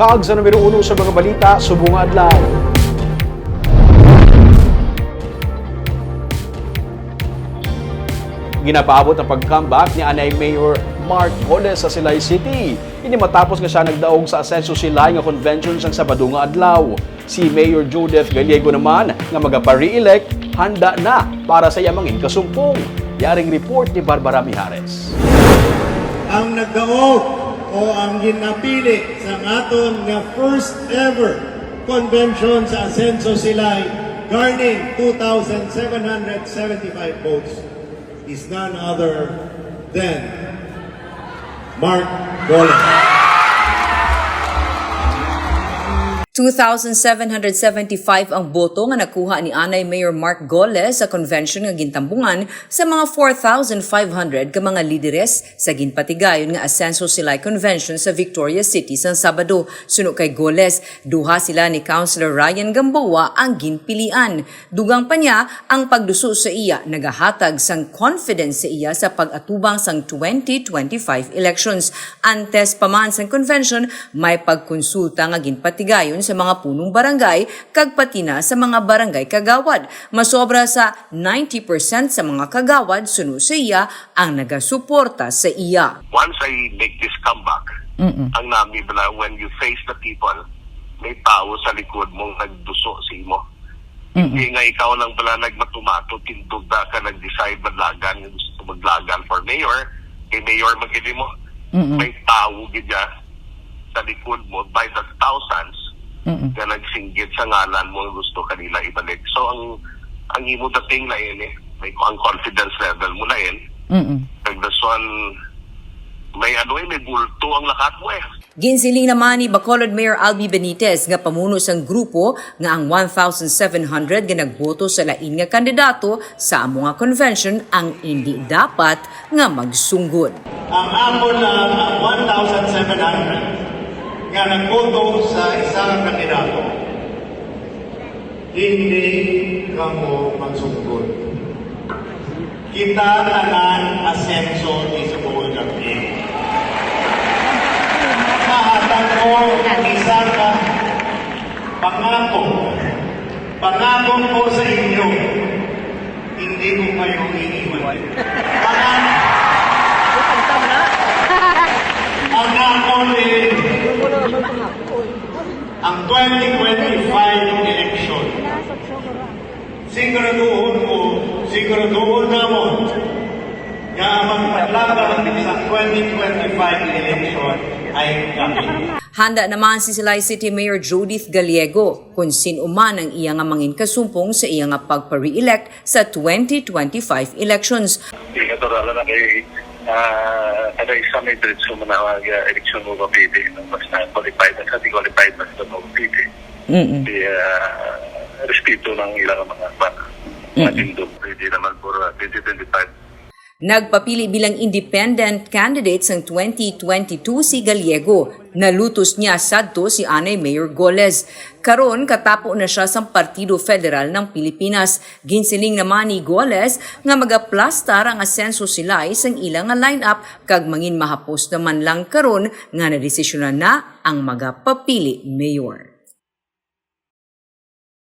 Kag sa numero uno sa mga balita, subong adlaw. Ginapaabot ang pag-comeback ni Anay Mayor Mark Godes sa Silay City. Ini matapos nga siya nagdaog sa Asenso Silay nga convention sang Sabado nga adlaw. Si Mayor Judith Gallego naman nga magapa-re-elect handa na para sa iyang kasumpong. Yaring report ni Barbara Mijares. ang nagdaog o ang ginapili sa aton nga first ever convention sa Asenso Silay garning 2,775 votes is none other than Mark Golan. 2,775 ang boto nga nakuha ni Anay Mayor Mark Goles sa convention nga gintambungan sa mga 4,500 ka mga lideres sa ginpatigayon nga Asenso Silay Convention sa Victoria City sa Sabado. Suno kay Goles, duha sila ni Councilor Ryan Gamboa ang ginpilian. Dugang pa niya ang pagduso sa iya nagahatag sang confidence sa iya sa pag-atubang sang 2025 elections. Antes pa man sang convention, may pagkonsulta nga ginpatigayon sa mga punong barangay kag pati na sa mga barangay kagawad. Masobra sa 90% sa mga kagawad suno sa iya ang nagasuporta sa iya. once I make this comeback, ang nami bala, when you face the people, may tao sa likod mong nagduso sa imo. Hindi nga ikaw lang bala nagmatumato, tindog na ka nag-decide maglagan, gusto maglagan for mayor, kay mayor magili mo. May tao gidya sa likod mo by the thousands na nagsinggit sa ngalan mo gusto kanila ibalik. So ang ang imo dating na yun eh, may ang confidence level mo na yun. Nagdaswan, may ano eh, may bulto ang lakat mo eh. Ginsiling naman ni Bacolod Mayor Albi Benitez nga pamuno sang grupo nga ang 1,700 nga nagboto sa lain nga kandidato sa amo nga convention ang hindi dapat nga magsunggod. Ang ako lang ang 1,700 nga nagboto sa isang kandidato. Hindi ka mo magsugod. Kita tanan asenso ni sa buong gabi. Mahatag ko ang isa ka pangako. Pangako ko sa inyo. Hindi ko kayo iiwan. Pangako ang 2025 election. Siguraduhon ko, siguraduhon namon nga ang paglaban sa 2025 election ay kami. Handa naman si Silay City Mayor Judith Gallego kung sin uman ang iya nga mangin kasumpong sa iya nga pagpa-re-elect sa 2025 elections. Torala na kay uh, ano isa may diretso mo na uh, eleksyon mo kapiti. Mas na qualified na sa di qualified na sa mo kapiti. Di uh, respeto ng ilang mga bata. Matindog. Hindi naman uh, 2025 Nagpapili bilang independent candidate sa 2022 si Gallego. Nalutos niya sadto si Anay Mayor Goles. Karon katapo na siya sa Partido Federal ng Pilipinas. Ginsiling naman ni Goles nga magaplastar ang asenso silay sang ilang nga lineup kag mangin mahapos naman lang karon nga nadesisyonan na ang magapapili mayor.